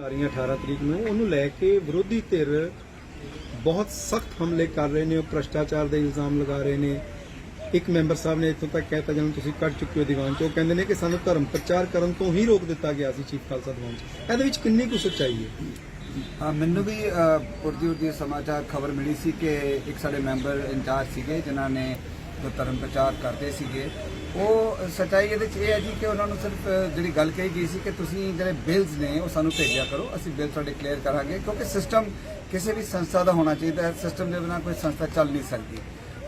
ਆ 18 ਤਰੀਕ ਨੂੰ ਉਹਨੂੰ ਲੈ ਕੇ ਵਿਰੋਧੀ ਧਿਰ ਬਹੁਤ ਸਖਤ ਹਮਲੇ ਕਰ ਰਹੇ ਨੇ ਉਹ ਭ੍ਰਸ਼ਟਾਚਾਰ ਦੇ ਇਲਜ਼ਾਮ ਲਗਾ ਰਹੇ ਨੇ। ਇੱਕ ਮੈਂਬਰ ਸਾਹਿਬ ਨੇ ਇੱਥੋਂ ਤੱਕ ਕਹਿਤਾ ਜਦੋਂ ਤੁਸੀਂ ਕੱਢ ਚੁੱਕੇ ਹੋ ਦੀਵਾਨ ਚੋਂ ਉਹ ਕਹਿੰਦੇ ਨੇ ਕਿ ਸਾਨੂੰ ਧਰਮ ਪ੍ਰਚਾਰ ਕਰਨ ਤੋਂ ਹੀ ਰੋਕ ਦਿੱਤਾ ਗਿਆ ਸੀ ਚੀਫ ਖਾਲਸਾ ਦੀਵਾਨ ਚ ਇਹਦੇ ਵਿੱਚ ਕਿੰਨੀ ਕੁ ਸੱਚਾਈ ਹੈ? ਮੈਨੂੰ ਵੀ ਅ, ਉਰਦੀ ਸਮਾਚਾਰ ਖਬਰ ਮਿਲੀ ਸੀ ਕਿ ਇੱਕ ਸਾਡੇ ਮੈਂਬਰ ਇੰਚਾਰਜ ਸੀਗੇ ਜਿਨ੍ਹਾਂ ਨੇ ਜੋ ਧਰਮ ਪ੍ਰਚਾਰ ਕਰਦੇ ਸੀਗੇ। ਉਹ ਸਚਾਈ ਇਹਦੇ ਚ ਇਹ ਹੈ ਜੀ ਕਿ ਉਹਨਾਂ ਨੂੰ ਸਿਰਫ ਜਿਹੜੀ ਗੱਲ ਕਹੀ ਗਈ ਸੀ ਕਿ ਤੁਸੀਂ ਜਿਹੜੇ ਬਿਲਸ ਨੇ ਉਹ ਸਾਨੂੰ ਭੇਜਿਆ ਕਰੋ, ਅਸੀਂ ਬਿਲ ਤੁਹਾਡੇ ਕਲੀਅਰ ਕਰਾਂਗੇ, ਕਿਉਂਕਿ ਸਿਸਟਮ ਕਿਸੇ ਵੀ ਸੰਸਥਾ ਦਾ ਹੋਣਾ ਚਾਹੀਦਾ ਹੈ ਸਿਸਟਮ ਦੇ ਬਿਨਾਂ ਕੋਈ ਸੰਸਥਾ ਚੱਲ ਨਹੀਂ ਸਕਦੀ।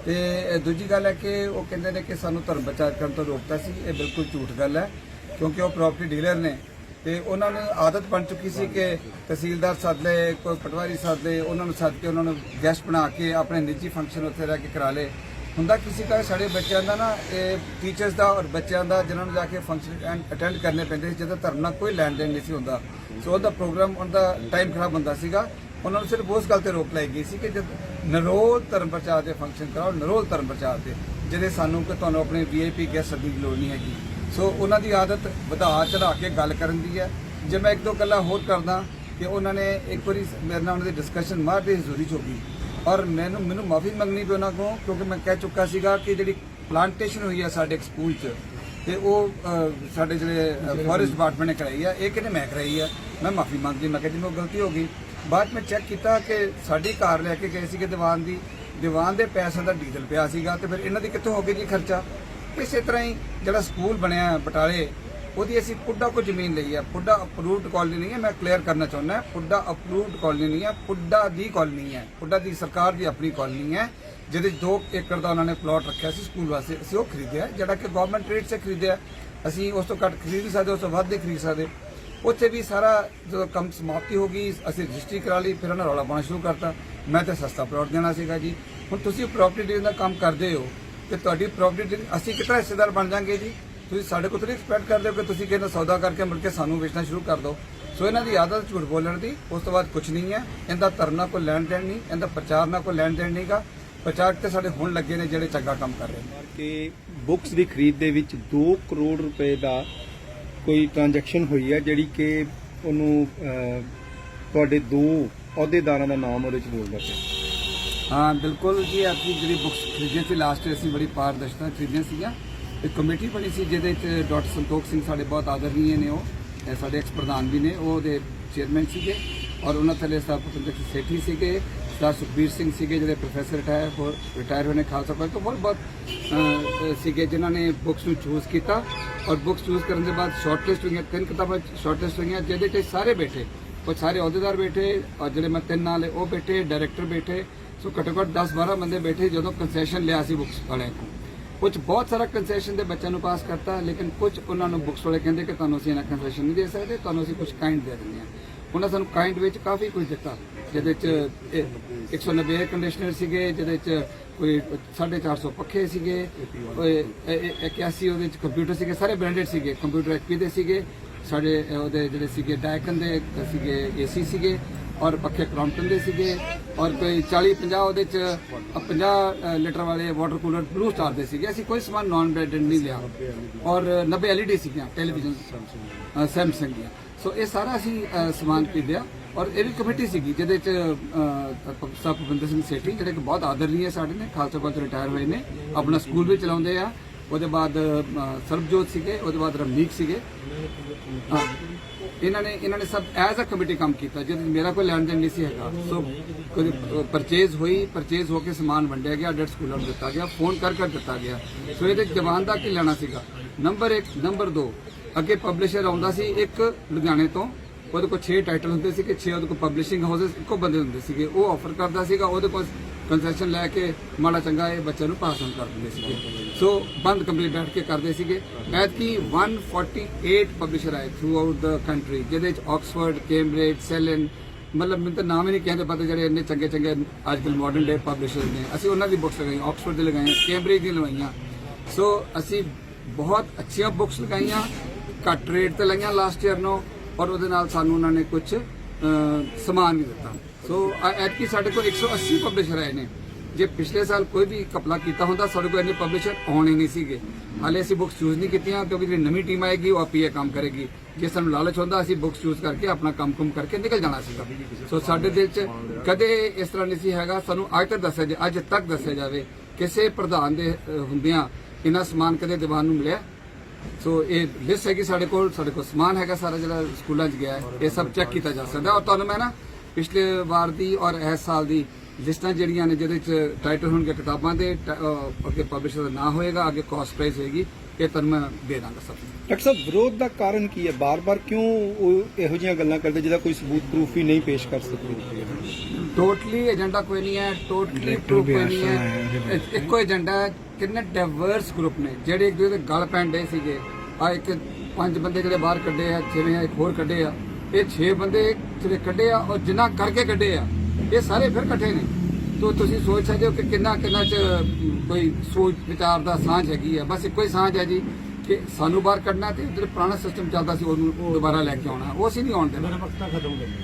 ਤੇ ਦੂਜੀ ਗੱਲ ਹੈ ਕਿ ਉਹ ਕਹਿੰਦੇ ਨੇ ਕਿ ਸਾਨੂੰ ਧਰਮ ਪ੍ਰਚਾਰ ਕਰਨ ਤੋਂ ਰੋਕਤਾ ਸੀ, ਇਹ ਬਿਲਕੁਲ ਝੂਠ ਗੱਲ ਹੈ, ਕਿਉਂਕਿ ਉਹ ਪ੍ਰਾਪਰਟੀ ਡੀਲਰ ਨੇ। ਤੇ ਉਹਨਾਂ ਨੂੰ ਆਦਤ ਬਣ ਚੁੱਕੀ ਸੀ ਕਿ ਤਹਿਸੀਲਦਾਰ ਸੱਦ ਲਏ ਕੋਈ ਪਟਵਾਰੀ ਸੱਦ ਲਏ ਉਹਨਾਂ ਨੂੰ ਸੱਦ ਕੇ ਉਹਨਾਂ ਨੂੰ ਗੈਸਟ ਬਣਾ ਕੇ ਆਪਣੇ ਨਿੱਜੀ ਫੰਕਸ਼ਨ ਉੱਥੇ ਰਹਿ ਕੇ ਕਰਾ ਲਏ ਹੁੰਦਾ ਕਿਸੇ ਦਾ ਸਾਡੇ ਬੱਚਿਆਂ ਦਾ ਨਾ, ਇਹ ਟੀਚਰਸ ਦਾ ਔਰ ਬੱਚਿਆਂ ਦਾ ਜਿਨ੍ਹਾਂ ਨੂੰ ਜਾ ਕੇ ਫੰਕਸ਼ਨ ਅਟੈਂਡ ਕਰਨੇ ਪੈਂਦੇ ਸੀ ਜਦੋਂ ਧਰਮ ਨਾਲ ਕੋਈ ਲੈਣ ਦੇਣ ਨਹੀਂ ਸੀ ਹੁੰਦਾ। ਸੋ ਉਹਦਾ ਪ੍ਰੋਗਰਾਮ ਉਹਦਾ ਟਾਈਮ ਖਰਾਬ ਹੁੰਦਾ ਸੀਗਾ। ਉਹਨਾਂ ਨੂੰ ਸਿਰਫ ਉਸ ਗੱਲ ਤੇ ਰੋਕ ਲਾਈ ਗਈ ਸੀ ਕਿ ਜਦ ਨਰੋਲ ਧਰਮ ਪ੍ਰਚਾਰ ਦੇ ਫੰਕਸ਼ਨ ਕਰਾਓ, ਨਰੋਲ ਧਰਮ ਪ੍ਰਚਾਰ ਦੇ ਜਿਹਦੇ ਸਾਨੂੰ ਕਿ ਤੁਹਾਨੂੰ ਆਪਣੇ ਵੀਆਈਪੀ ਗੈਸਟ ਸੱਦਣ ਦੀ ਲੋੜ ਨਹੀਂ ਹੈਗੀ। ਸੋ ਉਹਨਾਂ ਦੀ ਆਦਤ ਵਧਾ ਚੜਾ ਕੇ ਗੱਲ ਕਰਨ ਦੀ ਹੈ। ਜੇ ਮੈਂ ਇੱਕ ਦੋ ਗੱਲਾਂ ਹੋਰ ਕਰਦਾ ਕਿ ਉਹਨਾਂ ਨੇ ਇੱਕ ਵਾਰੀ ਮੇਰੇ ਨਾਲ ਉਹਨਾਂ ਦੀ ਡਿਸਕਸ਼ਨ ਮਾਰ ਦੀ ਜ਼ਰੂਰੀ ਚ ਹੋ ਗਈ। ਔਰ ਮੈਨੂੰ ਮੈਨੂੰ ਮਾਫੀ ਮੰਗਣੀ ਪਈ ਉਹਨਾਂ ਕੋਲ ਕਿਉਂਕਿ ਮੈਂ ਕਹਿ ਚੁੱਕਾ ਸੀਗਾ ਕਿ ਜਿਹੜੀ ਪਲਾਂਟੇਸ਼ਨ ਹੋਈ ਹੈ ਸਾਡੇ ਇੱਕ ਸਕੂਲ 'ਚ ਤੇ ਉਹ ਅ, ਸਾਡੇ ਜਿਹੜੇ ਫੋਰੈਸਟ ਡਿਪਾਰਟਮੈਂਟ ਨੇ ਕਰਾਈ ਆ ਇਹ ਕਿਹਨੇ ਮੈਂ ਕਰਾਈ ਆ। ਮੈਂ ਮਾਫੀ ਮੰਗਦੀ ਮੈਂ ਕਿਹਾ ਜੀ ਮੇਰੇ ਗਲਤੀ ਹੋ ਗਈ। ਬਾਅਦ ਮੈਂ ਚੈੱਕ ਕੀਤਾ ਕਿ ਸਾਡੀ ਕਾਰ ਲੈ ਕੇ ਗਏ ਸੀਗੇ ਦੀਵਾਨ ਦੀ। ਦੀਵਾਨ ਦੇ ਪੈਸਿਆਂ ਦਾ ਡੀਜ਼ਲ ਪਿਆ ਸੀਗਾ ਤੇ ਫਿਰ ਇਹਨਾਂ ਦੀ ਕਿੱਥੋਂ ਹੋ ਗਈ ਜੀ ਖਰਚਾ? ਇਸੇ ਤਰ੍ਹਾਂ ਹੀ ਜਿਹੜਾ ਸਕੂਲ ਬਣਿਆ ਹੈ ਬਟਾਲੇ ਉਹਦੀ ਅਸੀਂ ਪੁੱਡਾ ਕੋ ਜ਼ਮੀਨ ਲਈ ਹੈ ਪੁੱਡਾ ਅਪਰੂਵਡ ਕਾਲਨੀ ਨਹੀਂ ਹੈ, ਮੈਂ ਕਲੀਅਰ ਕਰਨਾ ਚਾਹੁੰਦਾ ਪੁੱਡਾ ਅਪਰੂਵਡ ਕਾਲਨੀ ਨਹੀਂ ਹੈ, ਪੁੱਡਾ ਦੀ ਕਾਲਨੀ ਹੈ। ਪੁੱਡਾ ਦੀ ਸਰਕਾਰ ਦੀ ਆਪਣੀ ਕਾਲਨੀ ਹੈ, ਜਿਹਦੇ 'ਚ 2 ਏਕੜ ਦਾ ਉਹਨਾਂ ਨੇ ਪਲਾਟ ਰੱਖਿਆ ਸੀ ਸਕੂਲ ਵਾਸਤੇ। ਅਸੀਂ ਉਹ ਖਰੀਦਿਆ, ਜਿਹੜਾ ਕਿ ਗਵਰਨਮੈਂਟ ਰੇਟ 'ਤੇ ਖਰੀਦਿਆ। ਅਸੀਂ ਉਸ ਤੋਂ ਘੱਟ ਖਰੀਦ ਨਹੀਂ ਸਕਦੇ, ਉਸ ਤੋਂ ਵੱਧ ਨਹੀਂ ਖਰੀਦ ਸਕਦੇ। ਉੱਥੇ ਵੀ ਸਾਰਾ ਜਦੋਂ ਕੰਮ ਸਮਾਪਤੀ ਹੋ ਗਈ, ਅਸੀਂ ਰਜਿਸਟਰੀ ਕਰਾ ਲਈ, ਫਿਰ ਉਹਨਾਂ ਰੌਲਾ ਪਾਉਣਾ ਸ਼ੁਰੂ ਕਰਤਾ। ਮੈਂ ਤਾਂ ਸਸਤਾ ਪਲਾਟ ਦੇਣਾ ਸੀਗਾ ਜੀ। ਹੁਣ ਤੁਸੀਂ ਪ੍ਰਾਪਰਟੀ ਡੀਲਿੰਗ ਦਾ ਕੰਮ ਕਰਦੇ ਹੋ ਤੇ ਤੁਹਾਡੀ ਪ੍ਰਾਪਰਟੀ ਅਸੀਂ ਕਿਤਨਾ ਹਿੱਸੇਦਾਰ ਬਣ ਜਾਾਂਗੇ ਜੀ? ਤੁਸੀਂ ਸਾਡੇ ਕੋਲ ਤਾਂ ਐਕਸਪੈਕਟ ਕਰਦੇ ਹੋ ਕਿ ਤੁਸੀਂ ਕਿਸੇ ਨਾਲ ਸੌਦਾ ਕਰਕੇ ਮੁੜ ਕੇ ਸਾਨੂੰ ਵੇਚਣਾ ਸ਼ੁਰੂ ਕਰ ਦਿਓ। ਸੋ ਇਹਨਾਂ ਦੀ ਆਦਤ ਝੂਠ ਬੋਲਣ ਦੀ ਉਸ ਤੋਂ ਬਾਅਦ ਕੁਝ ਨਹੀਂ ਹੈ। ਇਹਦਾ ਧਰਨਾ ਕੋਈ ਲੈਣ ਦੇਣ ਨਹੀਂ ਇਹਦਾ ਪ੍ਰਚਾਰ ਨਾ ਕੋਈ ਲੈਣ ਦੇਣ ਨਹੀਂਗਾ। ਪ੍ਰਚਾਰ ਤੇ ਸਾਡੇ ਹੁਣ ਲੱਗੇ ਨੇ ਜਿਹੜੇ ਚੰਗਾ ਕੰਮ ਕਰ ਰਹੇ ਨੇ। ਕਿ ਬੁੱਕਸ ਦੀ ਖਰੀਦ ਦੇ ਵਿੱਚ 2 ਕਰੋੜ ਰੁਪਏ ਦਾ ਕੋਈ ਟ੍ਰਾਂਜੈਕਸ਼ਨ ਹੋਈ ਹੈ ਜਿਹੜੀ ਕਿ ਉਹਨੂੰ ਤੁਹਾਡੇ ਦੋ ਅਹੁਦੇਦਾਰਾਂ ਦਾ ਨਾਮ ਉਹਦੇ ਚ ਬੋਲਦਾ ਪਿਆ ਹਾਂ ਬਿਲਕੁਲ ਜੀ ਆਪਣੀ ਜਿਹੜੀ ਬੁੱਕਸ ਖਰੀਦੀਆਂ ਸੀ ਲਾਸਟ ਅਸੀਂ ਬੜੀ ਪਾਰਦਰਸ਼ਤਾ ਨਾਲ ਖਰੀਦੀਆਂ ਸੀਗੀਆਂ। ਇੱਕ ਕਮੇਟੀ ਬਣੀ ਸੀ ਜਿਹਦੇ ਵਿੱਚ ਡਾਕਟਰ ਸੰਤੋਖ ਸਿੰਘ ਸਾਡੇ ਬਹੁਤ ਆਦਰਨੀय ਨੇ ਉਹ ਸਾਡੇ ਐਕਸ ਪ੍ਰਧਾਨ ਵੀ ਨੇ, ਉਹ ਦੇ ਚੇਅਰਮੈਨ ਸੀਗੇ ਔਰ ਉਹਨਾਂ ਥੱਲੇ ਸਾਹਿਬ ਭੁਪਿੰਦਰ ਸਿੰਘ ਸੇਠੀ ਸੀਗੇ ਸਰਦਾਰ ਸੁਖਬੀਰ ਸਿੰਘ ਸੀਗੇ ਜਿਹੜੇ ਪ੍ਰੋਫੈਸਰ ਰਿਟਾਇਰ ਹੋ ਰਿਟਾਇਰ ਹੋਣੇ ਖਾਲਸਾ ਕਾਲਜ ਤੋਂ, ਬਹੁਤ ਬਹੁਤ ਸੀਗੇ ਜਿਨ੍ਹਾਂ ਨੇ ਬੁੱਕਸ ਨੂੰ ਚੂਜ਼ ਕੀਤਾ ਔਰ ਬੁੱਕਸ ਚੂਜ਼ ਕਰਨ ਦੇ ਬਾਅਦ ਸ਼ਾਰਟਲਿਸਟ ਹੋਈਆਂ, ਤਿੰਨ ਕਿਤਾਬਾਂ ਸ਼ਾਰਟਲਿਸਟ ਹੋਈਆਂ, ਜਿਹਦੇ ਤੇ ਸਾਰੇ ਬੈਠੇ, ਉਹ ਸਾਰੇ ਅਹੁਦੇਦਾਰ ਬੈਠੇ ਔਰ ਜਿਹੜੇ ਮੈਂ ਤਿੰਨ ਨਾਲ ਉਹ ਬੈਠੇ ਡਾਇਰੈਕਟਰ ਬੈਠੇ, ਸੋ ਘੱਟੋ ਘੱਟ 10 12 ਬੰਦੇ ਬੈਠੇ ਜਦੋਂ ਕੰਸੈਸ਼ਨ ਲਿਆ ਸੀ ਬੁੱਕਸ ਵਾਲਿਆਂ ਕੋਲ। ਕੁਝ ਬਹੁਤ ਸਾਰਾ ਕੰਸੈਸ਼ਨ ਦੇ ਬੱਚਿਆਂ ਨੂੰ ਪਾਸ ਕਰਤਾ, ਲੇਕਿਨ ਕੁਝ ਉਹਨਾਂ ਨੂੰ ਬੁੱਕਸ ਵਾਲੇ ਕਹਿੰਦੇ ਕਿ ਤੁਹਾਨੂੰ ਅਸੀਂ ਇਹਨਾਂ ਕੰਸੈਸ਼ਨ ਨਹੀਂ ਦੇ ਸਕਦੇ, ਤੁਹਾਨੂੰ ਅਸੀਂ ਕੁਝ ਕਾਈਂਡ ਦੇ ਦਿੰਦੇ ਹਾਂ। ਉਹਨਾਂ ਸਾਨੂੰ ਕਾਈਂਡ ਵਿੱਚ ਕਾਫੀ ਕੁਝ ਦਿੱਤਾ, ਜਿਹਦੇ ਚ ਇਹ 190 ਏਅਰ ਕੰਡੀਸ਼ਨਰ ਸੀਗੇ, ਜਿਹਦੇ ਚ ਕੋਈ 450 ਪੱਖੇ ਸੀਗੇ, ਕੋਈ 81 ਉਹਦੇ ਚ ਕੰਪਿਊਟਰ ਸੀਗੇ, ਸਾਰੇ ਬ੍ਰਾਂਡਡ ਸੀਗੇ ਕੰਪਿਊਟਰ ਐਚਪੀ ਦੇ ਸੀਗੇ, ਸਾਡੇ ਉਹਦੇ ਜਿਹੜੇ ਸੀਗੇ ਡਾਇਕਨ ਦੇ ਸੀਗੇ ਏਸੀ ਸੀਗੇ, ਔਰ ਪੱਖੇ ਕ੍ਰੌਂਪਟਨ ਦੇ ਸੀਗੇ। ਔਰ ਕੋਈ 40 50 ਉਹਦੇ ਚ 50 ਲੀਟਰ ਵਾਲੇ ਵਾਟਰ ਕੂਲਰ ਬਲੂ ਸਟਾਰ ਦੇ ਸੀਗੇ। ਅਸੀਂ ਕੋਈ ਸਮਾਨ ਨਾਨ ਬ੍ਰਾਂਡਡ ਨਹੀਂ ਲਿਆ। ਔਰ 90 ਐਲਈਡੀ ਸੀਗੀਆਂ ਟੈਲੀਵਿਜ਼ਨ ਸੈਮਸੰਗ ਦੀਆਂ। ਸੋ ਇਹ ਸਾਰਾ ਅਸੀਂ ਸਮਾਨ ਖਰੀਦਿਆ। ਔਰ ਇਹ ਵੀ ਕਮੇਟੀ ਸੀਗੀ, ਜਿਹਦੇ ਚ ਸਭ ਭੁਪਿੰਦਰ ਸਿੰਘ ਸੇਠੀ, ਜਿਹੜੇ ਕਿ ਬਹੁਤ ਆਦਰਨੀय ਸਾਡੇ ਨੇ, ਖਾਲਸਾ ਕਾਲਜ ਤੋਂ ਰਿਟਾਇਰ ਹੋਏ ਨੇ, ਆਪਣਾ ਸਕੂਲ ਵੀ ਚਲਾਉਂਦੇ ਆ। ਉਹਦੇ ਬਾਅਦ ਸਰਬਜੋਤ ਸੀਗੇ, ਉਹਦੇ ਬਾਅਦ ਰਮਨੀਕ ਸੀਗੇ। ਹਾਂ। ਇਹਨਾਂ ਨੇ ਇਹਨਾਂ ਨੇ ਸਭ ਐਜ਼ ਅ ਕਮੇਟੀ ਕੰਮ ਕੀਤਾ। ਜਿਹਦੇ 'ਚ ਮੇਰਾ ਕੋਈ ਲੈਣ ਦੇਣ ਨਹੀਂ ਸੀ ਹੈਗਾ। ਸੋ ਕੋਈ ਪਰਚੇਜ਼ ਹੋਈ, ਪਰਚੇਜ਼ ਹੋ ਕੇ ਸਮਾਨ ਵੰਡਿਆ ਗਿਆ ਡੈਟ ਸਕੂਲਾਂ ਨੂੰ ਦਿੱਤਾ ਗਿਆ, ਫੋਨ ਕਰ ਕਰ ਦਿੱਤਾ ਗਿਆ। ਸੋ ਇਹਦੇ 'ਚ ਜਵਾਨ ਦਾ ਕੀ ਲੈਣਾ ਸੀਗਾ? ਨੰਬਰ 1 ਨੰਬਰ 2 ਅੱਗੇ ਪਬਲਿਸ਼ਰ ਆਉਂਦਾ ਸੀ ਇੱਕ ਲੁਧਿਆਣੇ ਤੋਂ। ਉਹਦੇ ਕੋਲ 6 ਟਾਈਟਲ ਹੁੰਦੇ ਸੀ ਕਿ 6 ਉਹਦੇ ਕੋਲ ਪਬਲਿਸ਼ਿੰਗ ਹਾਊਸਸ ਇੱਕੋ ਬੰਦੇ ਹੁੰਦੇ ਸੀਗੇ। ਉਹ ਆਫਰ ਕਰਦਾ ਸੀਗਾ, ਉਹਦੇ ਕੋਲ ਕੰਸੈਸ਼ਨ ਲੈ ਕੇ ਮਾੜਾ ਚੰਗਾ ਇਹ ਬੱਚਿਆਂ ਨੂੰ ਪਾਸ ਆਨ ਕਰ ਦਿੰਦੇ ਸੀਗੇ। ਸੋ ਬੰਦ ਕੰਪਨੀ ਬੈਠ ਕੇ ਕਰਦੇ ਸੀਗੇ। ਐਤਕੀ 148 ਪਬਲਿਸ਼ਰ ਆਏ ਥਰੂ ਆਊਟ ਦਾ ਕੰਟਰੀ ਜਿਹਦੇ ਵਿੱਚ ਆਕਸਫੋਰਡ ਕੈਂਬਰਿਜ ਸੈਲਨ ਮਤਲਬ ਮੈਨੂੰ ਤਾਂ ਨਾਮ ਹੀ ਨਹੀਂ ਕਹਿੰਦੇ, ਪਤਾ ਜਿਹੜੇ ਇੰਨੇ ਚੰਗੇ ਚੰਗੇ ਅੱਜਕੱਲ ਮਾਡਰਨ ਡੇ ਪਬਲਿਸ਼ਰ ਨੇ। ਅਸੀਂ ਉਹਨਾਂ ਦੀ ਬੁੱਕਸ ਲਗਾਈਆਂ ਆਕਸਫੋਰਡ ਦੀ ਲਗਾਈਆਂ ਕੈਂਬਰਿਜ ਦੀ ਲਗਾਈਆਂ ਸੋ ਅਸੀਂ ਬਹੁਤ ਅੱਛੀਆਂ ਬੁੱਕਸ ਲਗਾਈਆਂ, ਘੱਟ ਰੇਟ ਤੇ ਲਈਆਂ ਲਾਸਟ ਈਅਰ ਨੂੰ, ਔਰ ਉਹਦੇ ਨਾਲ ਸਾਨੂੰ ਉਹਨਾਂ ਨੇ ਕੁਝ ਸਮਾਨ ਵੀ ਦਿੱਤਾ। ਸੋ ਐਤਕੀ ਸਾਡੇ ਕੋਲ 180 ਪਬਲਿਸ਼ਰ ਆਏ ਨੇ। ਜੇ ਪਿਛਲੇ ਸਾਲ ਕੋਈ ਵੀ ਕਪਲਾ ਕੀਤਾ ਹੁੰਦਾ, ਸਾਡੇ ਕੋਲ ਇੰਨੇ ਪਬਲਿਸ਼ਰ ਆਉਣੇ ਨਹੀਂ ਸੀਗੇ। ਹਾਲੇ ਅਸੀਂ ਬੁੱਕਸ ਚੂਜ਼ ਨਹੀਂ ਕੀਤੀਆਂ, ਕਿਉਂਕਿ ਜਿਹੜੀ ਨਵੀਂ ਟੀਮ ਆਏਗੀ, ਉਹ ਆਪੀ ਇਹ ਕੰਮ ਕਰੇਗੀ। ਜੇ ਸਾਨੂੰ ਲਾਲਚ ਹੁੰਦਾ, ਅਸੀਂ ਬੁੱਕਸ ਚੂਜ਼ ਕਰਕੇ ਆਪਣਾ ਕੰਮ ਕੁਮ ਕਰਕੇ ਨਿਕਲ ਜਾਣਾ ਸੀਗਾ। ਸੋ, ਸਾਡੇ ਦਿਲ 'ਚ ਕਦੇ ਇਸ ਤਰ੍ਹਾਂ ਨਹੀਂ ਸੀ ਹੈਗਾ। ਸਾਨੂੰ ਅੱਜ ਤੱਕ ਦੱਸਿਆ ਜਾ, ਅੱਜ ਤੱਕ ਦੱਸਿਆ ਜਾਵੇ, ਕਿਸੇ ਪ੍ਰਧਾਨ ਦੇ ਹੁੰਦਿਆਂ ਇਹਨਾਂ ਸਮਾਨ ਕਦੇ ਦੀਵਾਨ ਨੂੰ ਮਿਲਿਆ ਸੋ ਇਹ ਲਿਸਟ ਹੈਗੀ ਸਾਡੇ ਕੋਲ ਸਾਡੇ ਕੋਲ ਸਮਾਨ ਹੈਗਾ ਸਾਰਾ ਜਿਹੜਾ ਸਕੂਲਾਂ 'ਚ ਗਿਆ ਹੈ, ਇਹ ਸਭ ਚੈੱਕ ਕੀਤਾ ਜਾ ਸਕਦਾ ਔਰ ਤੁਹਾਨੂੰ ਮੈਂ ਨਾ ਪਿਛਲੇ ਵਾਰ ਦੀ ਔਰ ਇਸ ਸਾਲ ਦੀ ਲਿਸਟਾਂ ਜਿਹੜੀਆਂ ਨੇ ਜਿਹਦੇ 'ਚ ਟਾਈਟਲ ਹੋਣਗੇ ਕਿਤਾਬਾਂ ਦੇ ਅੱਗੇ ਪਬਲਿਸ਼ਰ ਦਾ ਨਾਂ ਹੋਏਗਾ ਅੱਗੇ ਕਾਸਟ ਪ੍ਰਾਈਸ ਹੋਏਗੀ ਇਹ ਤੁਹਾਨੂੰ ਮੈਂ ਦੇ ਦਾਂਗਾ ਸਭ ਡਾਕਟਰ ਸਾਹਿਬ ਵਿਰੋਧ ਦਾ ਕਾਰਨ ਕੀ ਹੈ? ਬਾਰ-ਬਾਰ ਕਿਉਂ ਉਹ ਇਹੋ ਜਿਹੀਆਂ ਗੱਲਾਂ ਕਰਦੇ ਜਿਹਦਾ ਕੋਈ ਸਬੂਤ ਪ੍ਰੂਫ ਹੀ ਨਹੀਂ ਪੇਸ਼ ਕਰ ਸਕਦੇ? ਟੋਟਲੀ ਏਜੰਡਾ ਕੋਈ ਨਹੀਂ ਹੈ ਟੋਟਲੀ ਪ੍ਰੂਫ ਕੋਈ ਨਹੀਂ ਹੈ। ਇੱਕੋ ਏਜੰਡਾ ਹੈ ਕਿੰਨੇ ਡਾਈਵਰਸ ਗਰੁੱਪ ਨੇ ਜਿਹੜੇ ਇੱਕ ਦੂਜੇ ਦੇ ਗਲ ਪੈਂਦੇ ਸੀਗੇ। ਆ ਇੱਕ ਪੰਜ ਬੰਦੇ ਜਿਹੜੇ ਬਾਹਰ ਕੱਢੇ ਆ ਜਿਵੇਂ ਇੱਕ ਹੋਰ ਕੱਢੇ ਆ। ਇਹ 6 ਬੰਦੇ ਜਿਹੜੇ ਕੱਢੇ ਆ ਔਰ ਜਿਨ੍ਹਾਂ ਕਰਕੇ ਕੱਢੇ ਆ ਇਹ ਸਾਰੇ ਫਿਰ ਇਕੱਠੇ ਨੇ। ਤੋ ਤੁਸੀਂ ਸੋਚ ਸਕਦੇ ਹੋ ਕਿ ਕਿੰਨਾ ਕਿੰਨਾ ਚ ਕੋਈ ਸੋਚ ਵਿਚਾਰ ਦਾ ਸਾਂਝ ਹੈਗੀ ਹੈ ਬਸ ਇੱਕੋ ਹੀ ਸਾਂਝ ਹੈ ਜੀ ਕਿ ਸਾਨੂੰ ਬਾਹਰ ਕੱਢਣਾ ਤੇ ਜਿਹੜਾ ਪੁਰਾਣਾ ਸਿਸਟਮ ਚੱਲਦਾ ਸੀ ਉਹਨੂੰ ਉਹ ਦੁਬਾਰਾ ਲੈ ਕੇ ਆਉਣਾ। ਉਹ ਅਸੀਂ ਨਹੀਂ ਆਉਣ ਦੇਣਾ।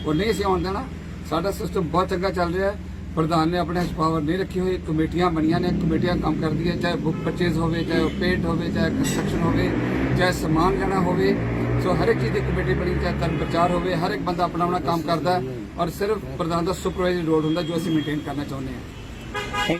ਉਹ ਨਹੀਂ ਅਸੀਂ ਆਉਣ ਦੇਣਾ। ਸਾਡਾ ਸਿਸਟਮ ਬਹੁਤ ਚੰਗਾ ਚੱਲ ਰਿਹਾ ਹੈ। ਪ੍ਰਧਾਨ ਨੇ ਆਪਣੇ ਪਾਵਰ ਨਹੀਂ ਰੱਖੀ ਹੋਈ। ਕਮੇਟੀਆਂ ਬਣੀਆਂ ਨੇ ਕਮੇਟੀਆਂ ਕੰਮ ਕਰਦੀਆਂ ਚਾਹੇ ਬੁੱਕ ਪਰਚੇਜ਼ ਹੋਵੇ ਚਾਹੇ ਪੇਂਟ ਹੋਵੇ ਚਾਹੇ ਕੰਸਟਰਕਸ਼ਨ ਹੋਵੇ ਚਾਹੇ ਸਮਾਨ ਲੈਣਾ ਹੋਵੇ। ਸੋ ਹਰ ਇੱਕ ਚੀਜ਼ ਦੀ ਕਮੇਟੀ ਬਣੀ ਚਾਹੇ ਧਰਮ ਪ੍ਰਚਾਰ ਹੋਵੇ ਹਰ ਇੱਕ ਬੰਦਾ ਆਪਣਾ ਆਪਣਾ ਕੰਮ ਕਰਦਾ ਔਰ ਸਿਰਫ ਪ੍ਰਧਾਨ ਦਾ ਸੁਪਰਵਾਈਜ਼ਰ ਰੋਲ ਹੁੰਦਾ ਜੋ ਅਸੀਂ ਮੇਨਟੇਨ ਕਰਨਾ ਚਾਹੁੰਦੇ ਹਾਂ।